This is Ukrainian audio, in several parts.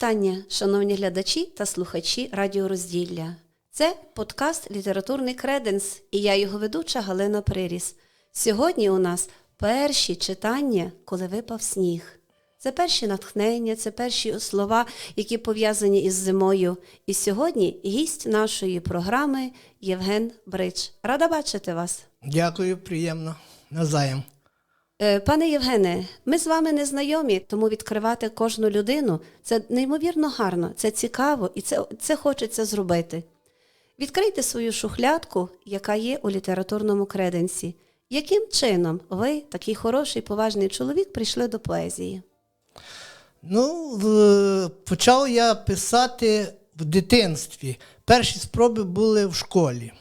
Вітання, шановні глядачі та слухачі Радіо Розділля. Це подкаст Літературний креденс і я його ведуча Галина Приріс. Сьогодні у нас перші читання, коли випав сніг. Це перші натхнення, це перші слова, які пов'язані із зимою. І сьогодні гість нашої програми Євген Брич. Рада бачити вас. Дякую, приємно. Назаєм. Е, Пане Євгене, ми з вами не знайомі, тому відкривати кожну людину це неймовірно гарно, це цікаво і це, це хочеться зробити. Відкрийте свою шухлядку, яка є у літературному креденсі. Яким чином ви, такий хороший, поважний чоловік, прийшли до поезії? Ну, почав я писати в дитинстві. Перші спроби були в школі.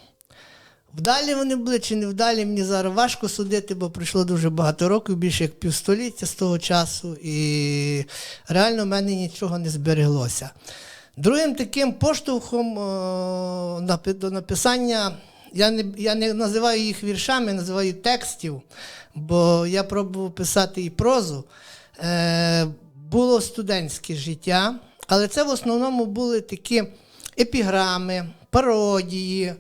Вдалі вони були чи не вдалі, мені зараз важко судити, бо пройшло дуже багато років, більше як півстоліття з того часу, і реально в мене нічого не збереглося. Другим таким поштовхом до написання, я не, я не називаю їх віршами, називаю текстів, бо я пробував писати і прозу. Е, було студентське життя, але це в основному були такі епіграми, пародії, е,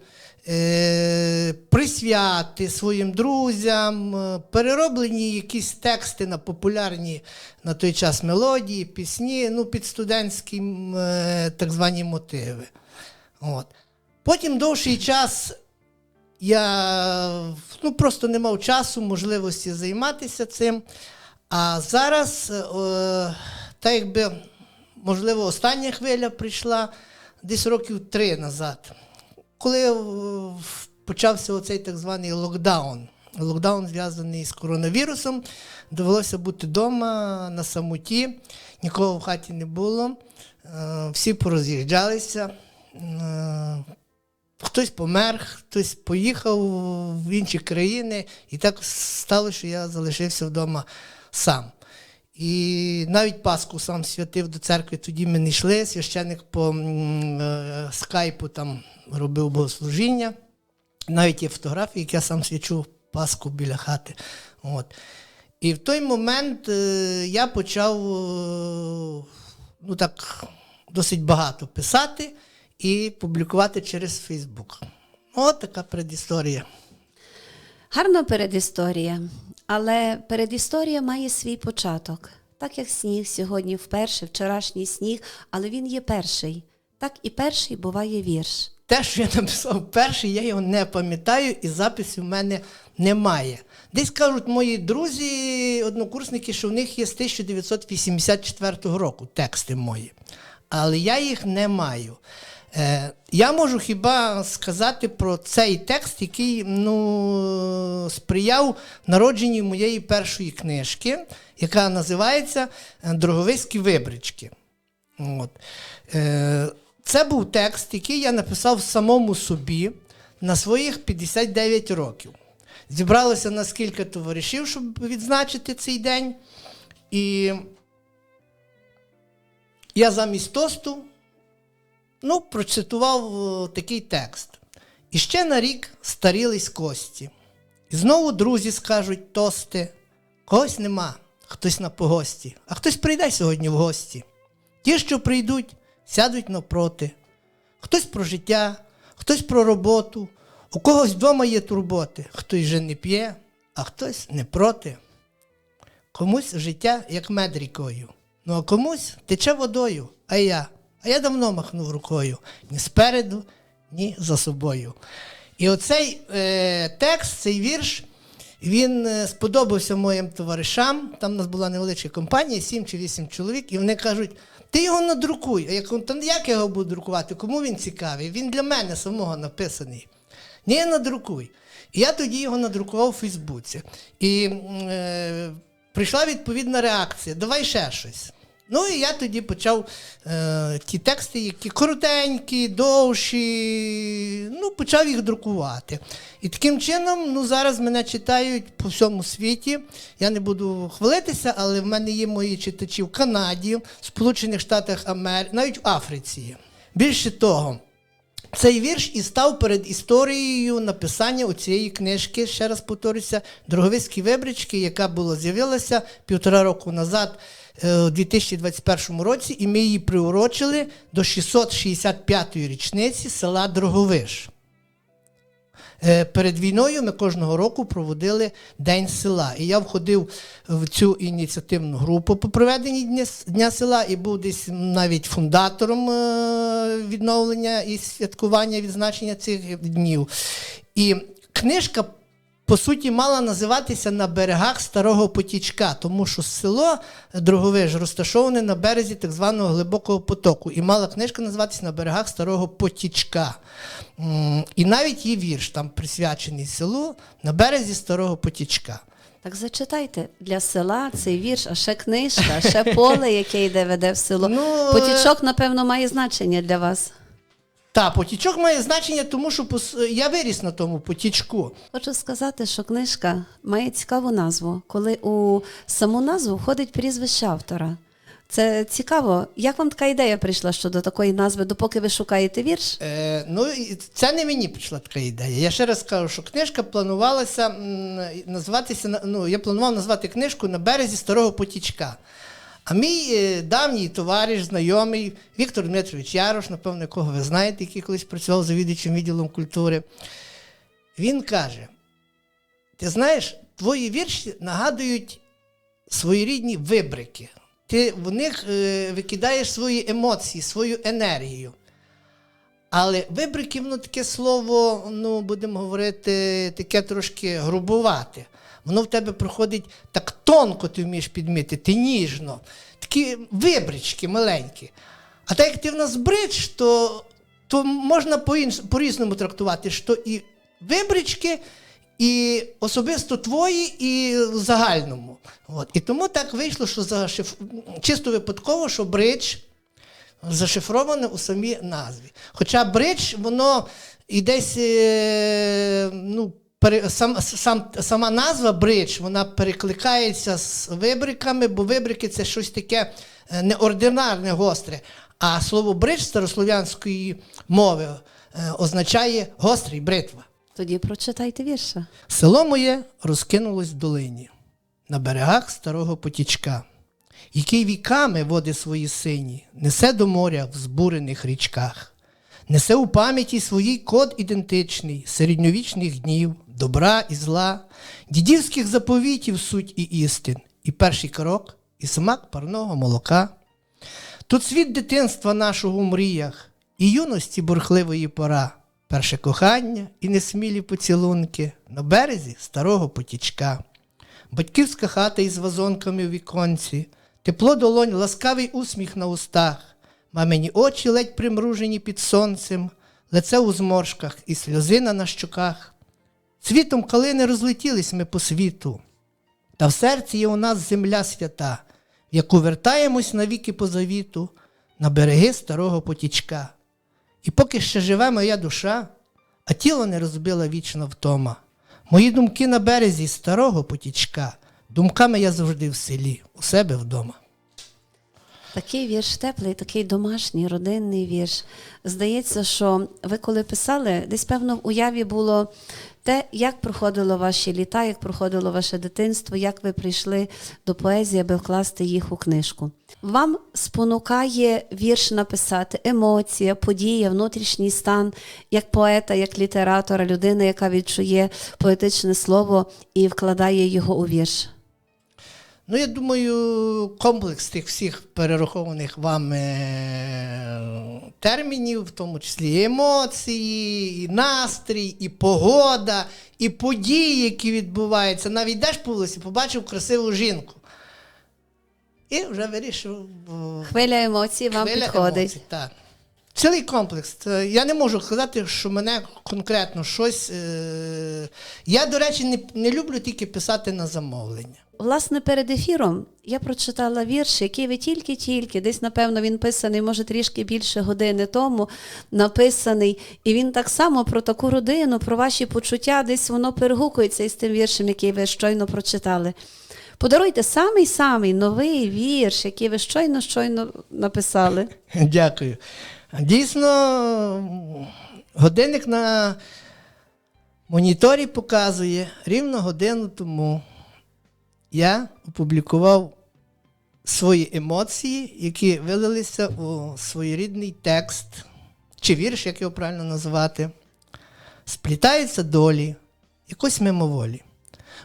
присвяти своїм друзям, е, перероблені якісь тексти на популярні на той час мелодії, пісні, ну, під студентські е, так звані мотиви. От. Потім довший час я ну, просто не мав часу, можливості займатися цим. А зараз, е, так якби, можливо, остання хвиля прийшла десь років три назад, коли е, почався оцей так званий локдаун. Локдаун зв'язаний з коронавірусом. Довелося бути вдома на самоті, нікого в хаті не було. Е, Всі пороз'їжджалися. Е, Хтось помер, хтось поїхав в інші країни, і так стало, що я залишився вдома сам. І навіть Пасху сам святив до церкви, тоді ми не йшли. Священник по е, скайпу там робив богослужіння. Навіть є фотографії, як я сам свячу Пасху біля хати. От. І в той момент е, я почав е, ну так, досить багато писати і публікувати через Фейсбук. От така предісторія. Гарна передісторія, але передісторія має свій початок. Так як сніг сьогодні вперше, вчорашній сніг, але він є перший. Так і перший буває вірш. Те, що я написав перший, я його не пам'ятаю, і записів в мене немає. Десь кажуть мої друзі, однокурсники, що в них є з 1984 року тексти мої. Але я їх не маю. Е, я можу хіба сказати про цей текст, який ну, сприяв народженню моєї першої книжки, яка називається Дроговиські вибрички. От. Е, це був текст, який я написав самому собі на своїх 59 років. Зібралося на скільки товаришів, щоб відзначити цей день. І я замість тосту ну, процитував такий текст. І ще на рік старілись кості. І знову друзі скажуть тости. Когось нема, хтось на погості, а хтось прийде сьогодні в гості. Ті, що прийдуть, сядуть навпроти. Хтось про життя, хтось про роботу, у когось вдома є турботи, хтось же не п'є, а хтось не проти. Комусь життя як мед рікою, ну а комусь тече водою, а я. А я давно махнув рукою ні спереду, ні за собою. І оцей е, текст, цей вірш, він е, сподобався моїм товаришам. Там у нас була невеличка компанія, сім чи вісім чоловік, і вони кажуть: ти його надрукуй. А я кажу, та як я його буду друкувати? Кому він цікавий? Він для мене самого написаний. Ні, надрукуй. І я тоді його надрукував у Фейсбуці. І е, прийшла відповідна реакція: давай ще щось. Ну і я тоді почав е, ті тексти, які коротенькі, довші, ну, почав їх друкувати. І таким чином, ну, зараз мене читають по всьому світі. Я не буду хвалитися, але в мене є мої читачі в Канаді, в Сполучених Штатах Америки, навіть в Африці. Більше того, цей вірш і став перед історією написання у цієї книжки, ще раз повторюся, Дроговицькі вибрички, яка була з'явилася півтора року назад у 2021 році, і ми її приурочили до 665-ї річниці села Дроговиш. Е, Перед війною ми кожного року проводили День села. І я входив в цю ініціативну групу по проведенні Дня, Дня села і був десь навіть фундатором е, відновлення і святкування відзначення цих днів. І книжка, по суті, мала називатися на берегах Старого Потічка, тому що село Дроговиж розташоване на березі так званого глибокого потоку. І мала книжка називатися на берегах Старого Потічка. І навіть є вірш там присвячений селу на березі Старого Потічка. Так зачитайте для села цей вірш, а ще книжка, а ще поле, яке йде веде в село. Ну, Потічок, напевно, має значення для вас. Та, потічок має значення, тому що я виріс на тому потічку. Хочу сказати, що книжка має цікаву назву, коли у саму назву входить прізвище автора. Це цікаво. Як вам така ідея прийшла щодо такої назви, допоки ви шукаєте вірш? Е, ну, це не мені прийшла така ідея. Я ще раз кажу, що книжка планувалася м, називатися, на- ну, я планував назвати книжку на березі Старого Потічка. А мій е, давній товариш, знайомий Віктор Дмитрович Ярош, напевно, якого ви знаєте, який колись працював завідувачем відділом культури, він каже: ти знаєш, твої вірші нагадують своєрідні вибрики. Ти в них е, викидаєш свої емоції, свою енергію. Але вибрики, воно таке слово, ну, будемо говорити, таке трошки грубувати. Воно в тебе проходить так тонко, ти вмієш підмітити, ніжно. Такі вибрички маленькі. А так як ти в нас бридж, то, то можна по-різному трактувати, що і вибрички, і особисто твої, і в загальному. От. І тому так вийшло, що зашиф... чисто випадково, що бридж зашифроване у самій назві. Хоча бридж, воно і десь е, ну, сам, сам, сама назва бридж, вона перекликається з вибриками, бо вибрики це щось таке е, неординарне, гостре. А слово бридж старослов'янської мови е, означає гострий бритва. Тоді прочитайте вірша. Село моє розкинулось в долині, на берегах старого потічка, який віками води свої сині несе до моря в збурених річках, несе у пам'яті своїй код ідентичний, середньовічних днів, добра і зла, дідівських заповітів суть і істин, і перший крок, і смак парного молока. Тут світ дитинства нашого в мріях, і юності бурхливої пора, перше кохання і несмілі поцілунки на березі старого потічка, батьківська хата із вазонками в віконці, тепло долонь, ласкавий усміх на устах, мамині очі ледь примружені під сонцем, лице у зморшках і сльозина на щоках. Цвітом калини розлетілись ми по світу, та в серці є у нас земля свята, в яку вертаємось навіки по завіту на береги старого потічка. І поки ще живе моя душа, а тіло не розбила вічна втома. Мої думки на березі старого потічка, думками я завжди в селі, у себе вдома. Такий вірш теплий, такий домашній, родинний вірш. Здається, що ви коли писали, десь певно в уяві було те, як проходило ваші літа, як проходило ваше дитинство, як ви прийшли до поезії, аби вкласти їх у книжку. Вам спонукає вірш написати емоція, подія, внутрішній стан, як поета, як літератора, людина, яка відчує поетичне слово і вкладає його у вірш. Ну, я думаю, комплекс тих всіх перерахованих вами е, термінів, в тому числі і емоції, і настрій, і погода, і події, які відбуваються. Навіть йдеш по вулиці, побачив красиву жінку. І вже вирішив. е, Хвиля емоцій вам Хвиля підходить. емоцій, так. Цілий комплекс. Я не можу сказати, що мене конкретно щось. Е... Я, до речі, не, не люблю тільки писати на замовлення. Власне, перед ефіром я прочитала вірш, який ви тільки-тільки, десь, напевно, він писаний, може, трішки більше години тому, написаний. І він так само про таку родину, про ваші почуття, десь воно перегукується із тим віршем, який ви щойно прочитали. Подаруйте самий-самий новий вірш, який ви щойно щойно написали. Дякую. Дійсно, годинник на моніторі показує рівно годину тому. Я опублікував свої емоції, які вилилися у своєрідний текст, чи вірш, як його правильно називати, сплітаються долі, якось мимоволі.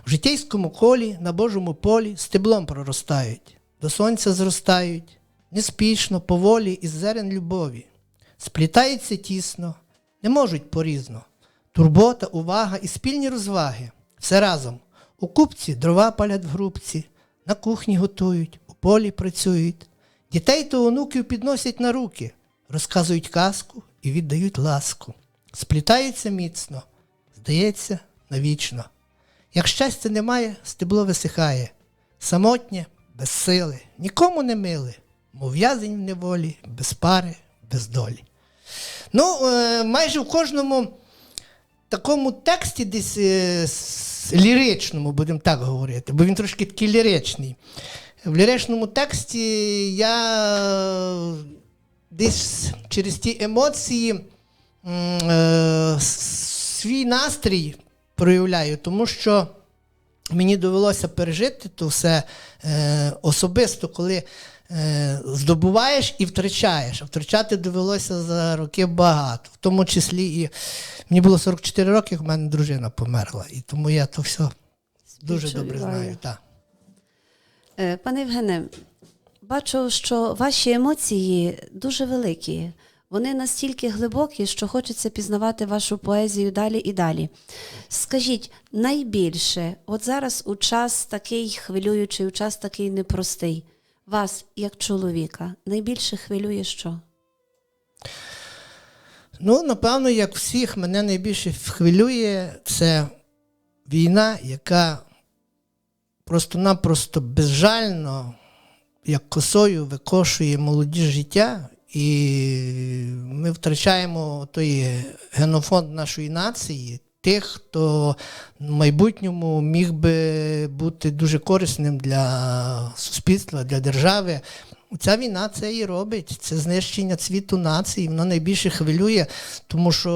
В житейському колі, на Божому полі стеблом проростають, до сонця зростають, неспішно, поволі із зерен любові. Сплітаються тісно, не можуть порізно. Турбота, увага і спільні розваги. Все разом. У купці дрова палять в грубці, на кухні готують, у полі працюють. Дітей та онуків підносять на руки, розказують казку і віддають ласку. Сплітаються міцно, здається, навічно. Як щастя немає, стебло висихає. Самотнє, без сили, нікому не миле, мов в'язень в неволі, без пари, без долі. Ну, е, майже в кожному такому тексті, десь е, ліричному, будемо так говорити, бо він трошки такий ліричний. В ліричному тексті я десь через ті емоції е, свій настрій проявляю, тому що мені довелося пережити то все е, особисто, коли здобуваєш і втрачаєш. А втрачати довелося за роки багато. В тому числі і мені було 44 роки, в мене дружина померла. І тому я то все дуже добре знаю. Так. Е, Пане Євгене, бачу, що ваші емоції дуже великі. Вони настільки глибокі, що хочеться пізнавати вашу поезію далі і далі. Скажіть, найбільше, от зараз у час такий хвилюючий, у час такий непростий, вас, як чоловіка, найбільше хвилює що? Ну, напевно, як всіх, мене найбільше хвилює це війна, яка просто-напросто безжально, як косою, викошує молоді життя, і ми втрачаємо той генофонд нашої нації, тих, хто в майбутньому міг би бути дуже корисним для суспільства, для держави. Ця війна це і робить, це знищення цвіту нації. Воно найбільше хвилює, тому що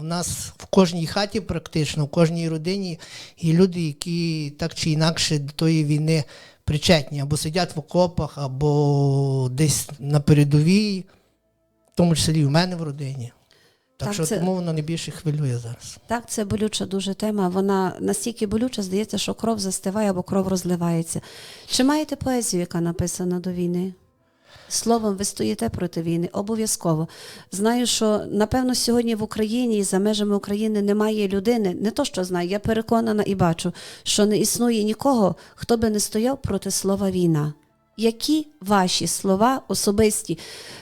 в нас в кожній хаті, практично, в кожній родині є люди, які так чи інакше до тої війни причетні, або сидять в окопах, або десь на передовій, в тому числі в мене в родині. Так, Так, що це- тому воно найбільше хвилює зараз. Так, це болюча дуже тема. Вона настільки болюча, здається, що кров застиває або кров розливається. Чи маєте поезію, яка написана до війни? Словом, ви стоїте проти війни, обов'язково. Знаю, що напевно сьогодні в Україні і за межами України немає людини, не то що знаю, я переконана і бачу, що не існує нікого, хто би не стояв проти слова війна. Які ваші слова особисті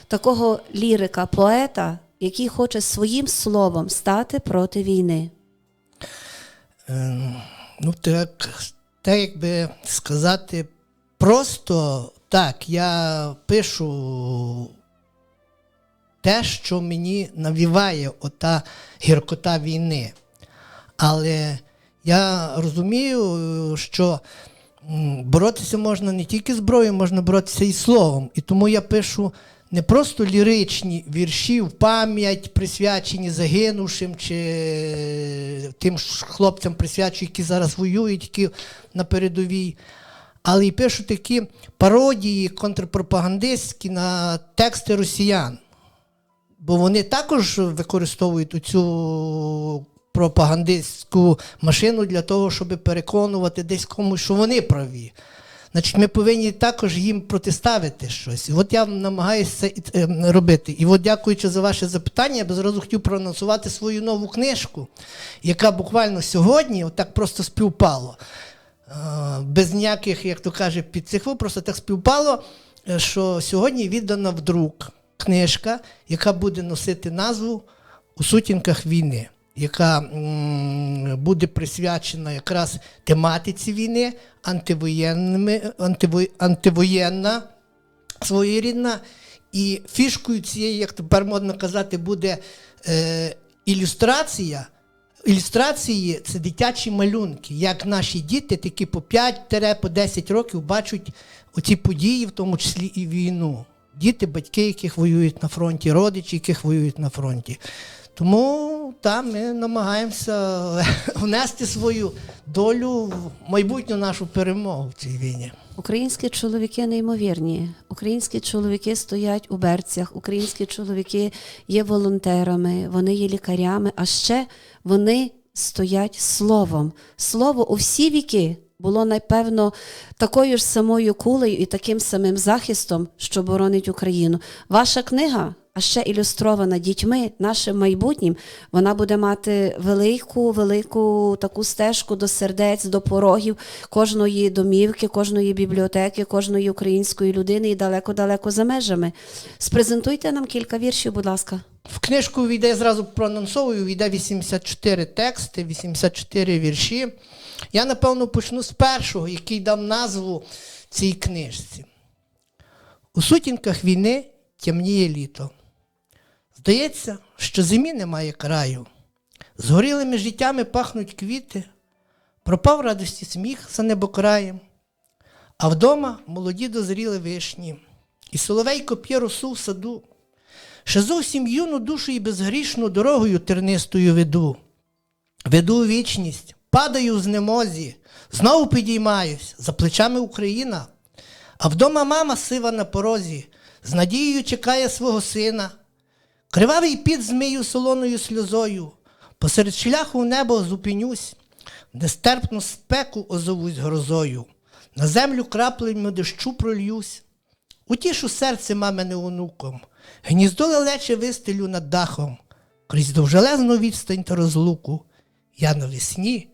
такого лірика, поета, який хоче своїм словом стати проти війни? Ем, Ну, так, так якби сказати, просто так, я пишу те, що мені навіває ота гіркота війни. Але я розумію, що боротися можна не тільки зброєю, можна боротися і словом. І тому я пишу не просто ліричні вірші в пам'ять, присвячені загинувшим чи тим хлопцям присвячую, які зараз воюють, які на передовій. Але й пишу такі пародії контрпропагандистські на тексти росіян. Бо вони також використовують цю пропагандистську машину для того, щоб переконувати десь комусь, що вони праві. Значить, ми повинні також їм протиставити щось. І от я намагаюся це е, робити. І от, дякуючи за ваше запитання, я би зразу хотів проанонсувати свою нову книжку, яка буквально сьогодні, отак просто співпало. Е, Без ніяких, як то каже, підцихву, просто так співпало, е, що сьогодні віддана в друк книжка, яка буде носити назву У сутінках війни, яка буде присвячена якраз тематиці війни, антиво, антивоєнна своєрідна. І фішкою цієї, як тепер модно казати, буде е, ілюстрація. Ілюстрації це дитячі малюнки, як наші діти, такі по 5 по 10 років бачать оці події, в тому числі і війну. Діти, батьки, яких воюють на фронті, родичі, яких воюють на фронті. Тому там ми намагаємося внести свою долю в майбутню нашу перемогу в цій війні. Українські чоловіки неймовірні. Українські чоловіки стоять у берцях, українські чоловіки є волонтерами, вони є лікарями, а ще вони стоять словом. Слово у всі віки було, напевно, такою ж самою кулею і таким самим захистом, що боронить Україну. Ваша книга, а ще ілюстрована дітьми, нашим майбутнім, вона буде мати велику, велику таку стежку до сердець, до порогів кожної домівки, кожної бібліотеки, кожної української людини і далеко-далеко за межами. Спрезентуйте нам кілька віршів, будь ласка. В книжку війде зразу проанонсовую, війде 84 тексти, 84 вірші. Я, напевно, почну з першого, який дав назву цій книжці. У сутінках війни тямніє літо. Здається, що зимі немає краю. Згорілими життями пахнуть квіти, пропав радості сміх за небокраєм, а вдома молоді дозріли вишні, і соловейко п'є росу в саду. Ще зовсім юну душу і безгрішну дорогою тернистою веду. Веду у вічність, падаю в знемозі, знову підіймаюсь, за плечами Україна. А вдома мама сива на порозі, з надією чекає свого сина. Кривавий під змию солоною сльозою, посеред шляху в небо зупинюсь, нестерпну спеку озовусь грозою, на землю краплями дощу прольюсь. Утішу серце мамине онуком, гніздо лелече вистелю над дахом, крізь довжелезну відстань та розлуку, я навесні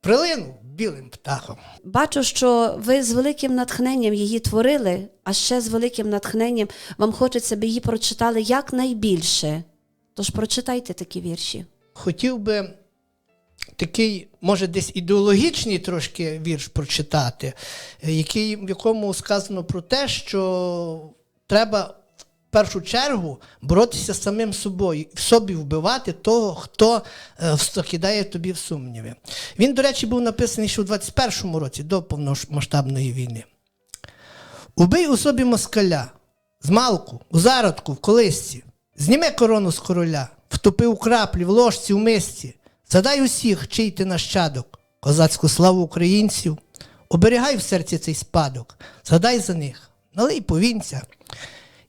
прилину білим птахом. Бачу, що ви з великим натхненням її творили, а ще з великим натхненням вам хочеться, би її прочитали якнайбільше. Тож прочитайте такі вірші. Хотів би такий, може, десь ідеологічний трошки вірш прочитати, е, який, в якому сказано про те, що треба першу чергу боротися з самим собою, в собі вбивати того, хто е, кидає тобі в сумніви. Він, до речі, був написаний ще у 21-му році, до повномасштабної війни. Убий у собі москаля, змалку, у зародку, в колисці, зніми корону з короля, втопи у краплі, в ложці, в мисці, задай усіх, чий ти нащадок, козацьку славу українців, оберігай в серці цей спадок, згадай за них, налий повінця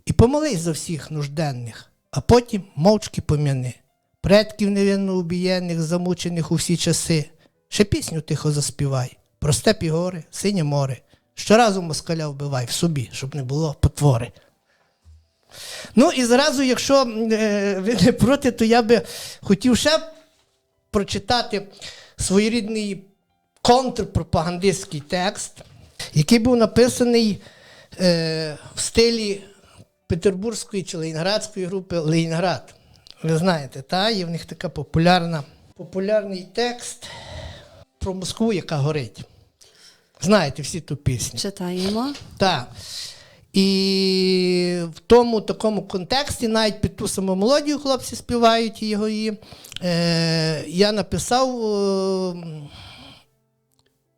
і помолись за всіх нужденних, а потім мовчки пом'яни. Предків невинно убієнних, замучених у всі часи. Ще пісню тихо заспівай, про степ і гори, синє море. Щоразу москаля вбивай в собі, щоб не було потвори. Ну і зразу, якщо е, ви не проти, то я би хотів ще прочитати своєрідний контрпропагандистський текст, який був написаний е, в стилі Петербурзької чи Ленінградської групи Ленінград. Ви знаєте, та? є в них така популярна, популярний текст про Москву, яка горить. Знаєте всі ту пісню. Читаємо. Так. І в тому такому контексті, навіть під ту саму мелодію хлопці співають його. І, е, я написав е,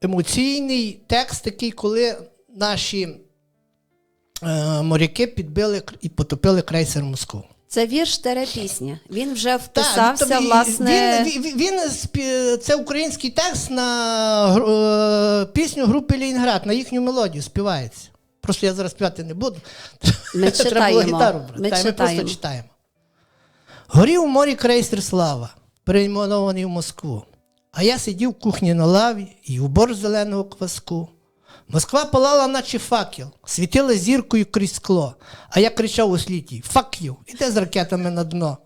емоційний текст, такий, коли наші моряки підбили і потопили крейсер Москву. Це вірш тере пісня. Він вже вписався, тобто, і- власне. Він, він, він спі- це український текст на е, пісню групи Лінінград, на їхню мелодію співається. Просто я зараз співати не буду. Ми Треба було гітару брати. Ми Та, ми просто читаємо. Горів у морі крейсер Слава, перейменований в Москву. А я сидів в кухні на лаві і в борщ зеленого кваску. Москва палала, наче факел, світила зіркою крізь скло, а я кричав у сліті «Fuck you! Іде з ракетами на дно.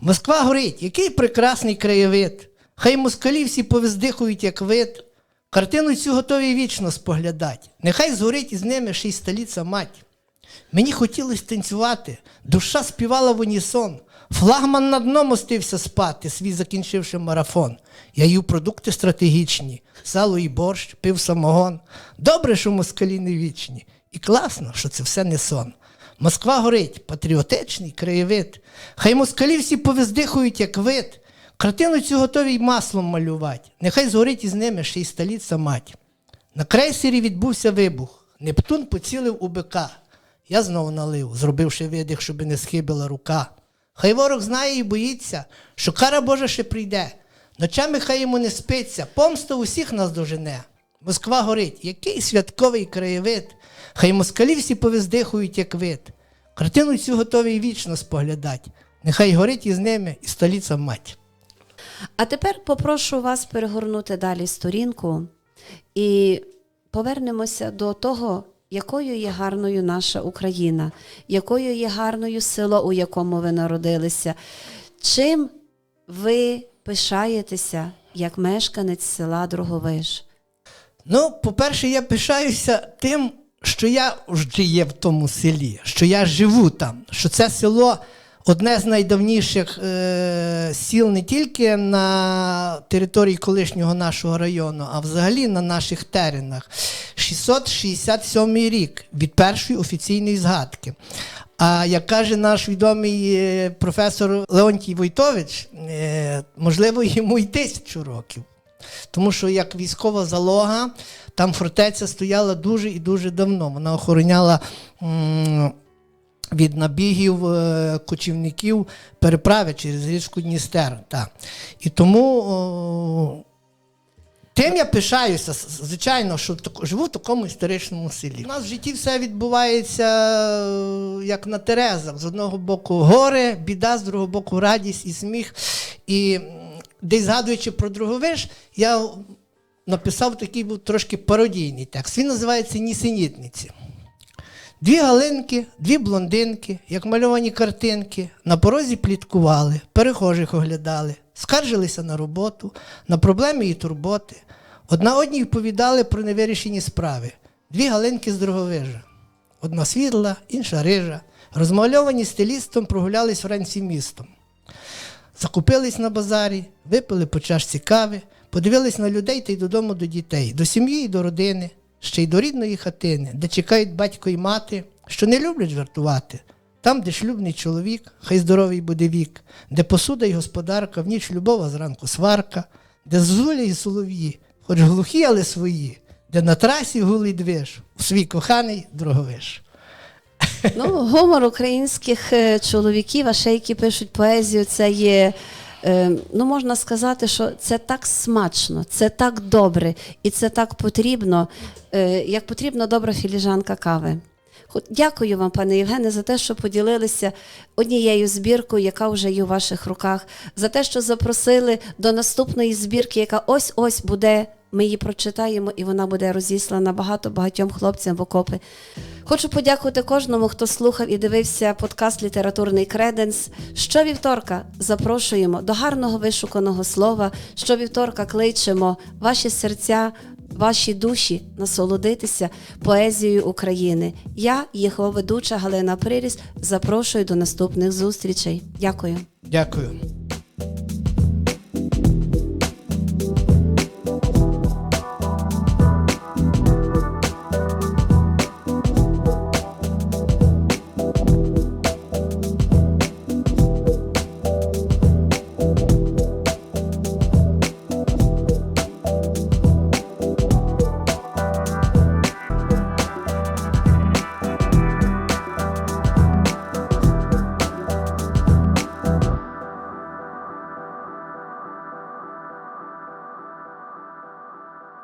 Москва горить, який прекрасний краєвид. Хай москалі всі повиздихують, як вид. Картину цю готові вічно споглядать. Нехай згорить із ними ще й столиця мать. Мені хотілося танцювати, душа співала в унісон. Флагман на дно мостився спати, свій закінчивши марафон. Я їв продукти стратегічні, сало і борщ, пив самогон. Добре, що москалі не вічні. І класно, що це все не сон. Москва горить, патріотичний краєвид. Хай москалі всі повиздихують, як вид. Картину цю готові й маслом малювати. Нехай згорить із ними ще й столиця мать. На крейсері відбувся вибух. Нептун поцілив у бика. Я знову налив, зробивши видих, щоб не схибила рука. Хай ворог знає і боїться, що кара Божа ще прийде. Ночами хай йому не спиться, помста усіх нас дожене. Москва горить. Який святковий краєвид. Хай москалі всі повиздихують, як вид. Картину цю готовий вічно споглядать. Нехай горить із ними і столиця мать. А тепер попрошу вас перегорнути далі сторінку і повернемося до того, якою є гарною наша Україна, якою є гарною село, у якому ви народилися. Чим ви пишаєтеся як мешканець села Дроговиш? Ну, по-перше, я пишаюся тим, що я вже є в тому селі, що я живу там, що це село одне з найдавніших е- сіл не тільки на території колишнього нашого району, а взагалі на наших теренах. 667 рік від першої офіційної згадки. А як каже наш відомий е, професор Леонтій Войтович, е, можливо, йому й тисячу років. Тому що як військова залога, там фортеця стояла дуже і дуже давно. Вона охороняла від набігів е, кочівників переправи через річку Дністер. Так. І тому тим я пишаюся, звичайно, що живу в такому історичному селі. У нас в житті все відбувається е, як на Терезах. З одного боку горе, біда, з другого боку радість і сміх. І десь згадуючи про Друговиш, я написав такий був трошки пародійний текст. Він називається Нісенітниці. Дві галинки, дві блондинки, як мальовані картинки, на порозі пліткували, перехожих оглядали, скаржилися на роботу, на проблеми і турботи. Одна одній відповідали про невирішені справи. Дві галинки з дороговижа. Одна світла, інша рижа. Розмальовані стилістом прогулялись вранці містом. Закупились на базарі, випили по чашці кави, подивились на людей та й додому до дітей, до сім'ї і до родини, ще й до рідної хатини, де чекають батько і мати, що не люблять жартувати. Там, де шлюбний чоловік, хай здоровий буде вік, де посуда й господарка, в ніч любова зранку сварка, де зуля й солов'ї, хоч глухі, але свої, де на трасі гулий движ, у свій коханий дроговиш. Ну, гумор українських е, чоловіків, а ще які пишуть поезію, це є. е, Ну, можна сказати, що це так смачно, це так добре і це так потрібно, е, як потрібна добра філіжанка кави. Дякую вам, пане Євгене, за те, що поділилися однією збіркою, яка вже є у ваших руках, за те, що запросили до наступної збірки, яка ось-ось буде. Ми її прочитаємо, і вона буде розіслана багато багатьом хлопцям в окопи. Хочу подякувати кожному, хто слухав і дивився подкаст Літературний креденс. Щовівторка запрошуємо до гарного вишуканого слова. Щовівторка кличемо ваші серця, ваші душі насолодитися поезією України. Я, його ведуча Галина Приріс, запрошую до наступних зустрічей. Дякую. Дякую.